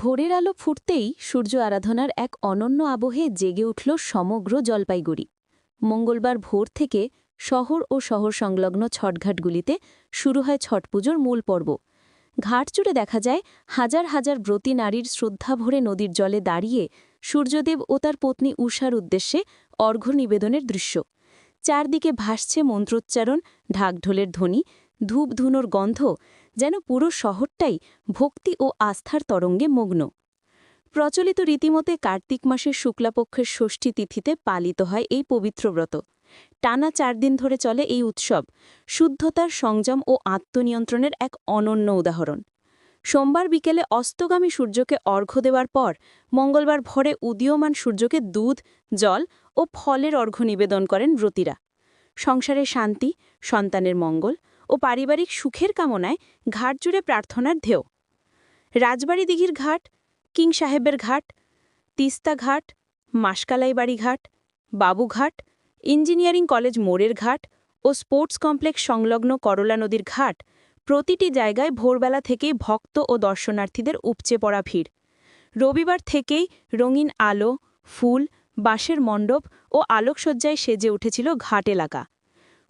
ভোরের আলো ফুটতেই সূর্য আরাধনার এক অনন্য আবহে জেগে উঠল সমগ্র জলপাইগুড়ি। মঙ্গলবার ভোর থেকে শহর ও শহর সংলগ্ন ছটঘাটগুলিতে শুরু হয় ছট পুজোর মূল পর্ব। ঘাট জুড়ে দেখা যায় হাজার হাজার ব্রতী নারীর শ্রদ্ধা ভরে নদীর জলে দাঁড়িয়ে সূর্যদেব ও তার পত্নী উষার উদ্দেশ্যে অর্ঘ্য নিবেদনের দৃশ্য। চারদিকে ভাসছে মন্ত্রোচ্চারণ, ঢাকঢোলের ধ্বনি, ধূপধুনোর গন্ধ যেন পুরো শহরটাই ভক্তি ও আস্থার তরঙ্গে মগ্ন। প্রচলিত রীতিমতে কার্তিক মাসের শুক্লাপক্ষের ষষ্ঠী তিথিতে পালিত হয় এই পবিত্র ব্রত। টানা চার দিন ধরে চলে এই উৎসব, শুদ্ধতার সংযম ও আত্মনিয়ন্ত্রণের এক অনন্য উদাহরণ। সোমবার বিকেলে অস্তগামী সূর্যকে অর্ঘ্য দেওয়ার পর মঙ্গলবার ভরে উদীয়মান সূর্যকে দুধ, জল ও ফলের অর্ঘ্য নিবেদন করেন ব্রতীরা। সংসারে শান্তি, সন্তানের মঙ্গল ও পারিবারিক সুখের কামনায় ঘাট জুড়ে প্রার্থনার ঢেউ। রাজবাড়ি দিঘির ঘাট, কিং সাহেবের ঘাট, তিস্তা ঘাট মাসকালাইবাড়ি ঘাট বাবুঘাট ইঞ্জিনিয়ারিং কলেজ মোড়ের ঘাট ও স্পোর্টস কমপ্লেক্স সংলগ্ন করলা নদীর ঘাট প্রতিটি জায়গায় ভোরবেলা থেকেই ভক্ত ও দর্শনার্থীদের উপচে পড়া ভিড়। রবিবার থেকেই রঙিন আলো, ফুল, বাঁশের মণ্ডপ ও আলোকসজ্জায় সেজে উঠেছিল ঘাট এলাকা।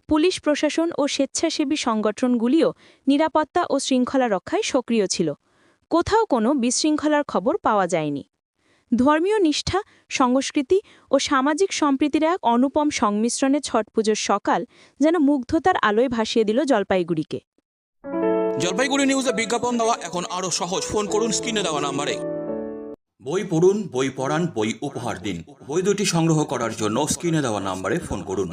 পুলিশ প্রশাসন ও স্বেচ্ছাসেবী সংগঠনগুলিও নিরাপত্তা ও শৃঙ্খলা রক্ষায় সক্রিয় ছিল। কোথাও কোনো বিশৃঙ্খলার খবর পাওয়া যায়নি। ধর্মীয় নিষ্ঠা, সংস্কৃতি ও সামাজিক সম্প্রীতির এক অনুপম সংমিশ্রণে ছট পুজোর সকাল যেন মুগ্ধতার আলোয় ভাসিয়ে দিল জলপাইগুড়িকে। জলপাইগুড়ি নিউজে বিজ্ঞাপন দেওয়া এখন আরও সহজ। ফোন করুন স্ক্রিনে দেওয়া নাম্বারে। বই পড়ুন, বই পড়ান, বই উপহার দিন। বই দুটি সংগ্রহ করার জন্য স্ক্রিনে দেওয়া নাম্বারে ফোন করুন।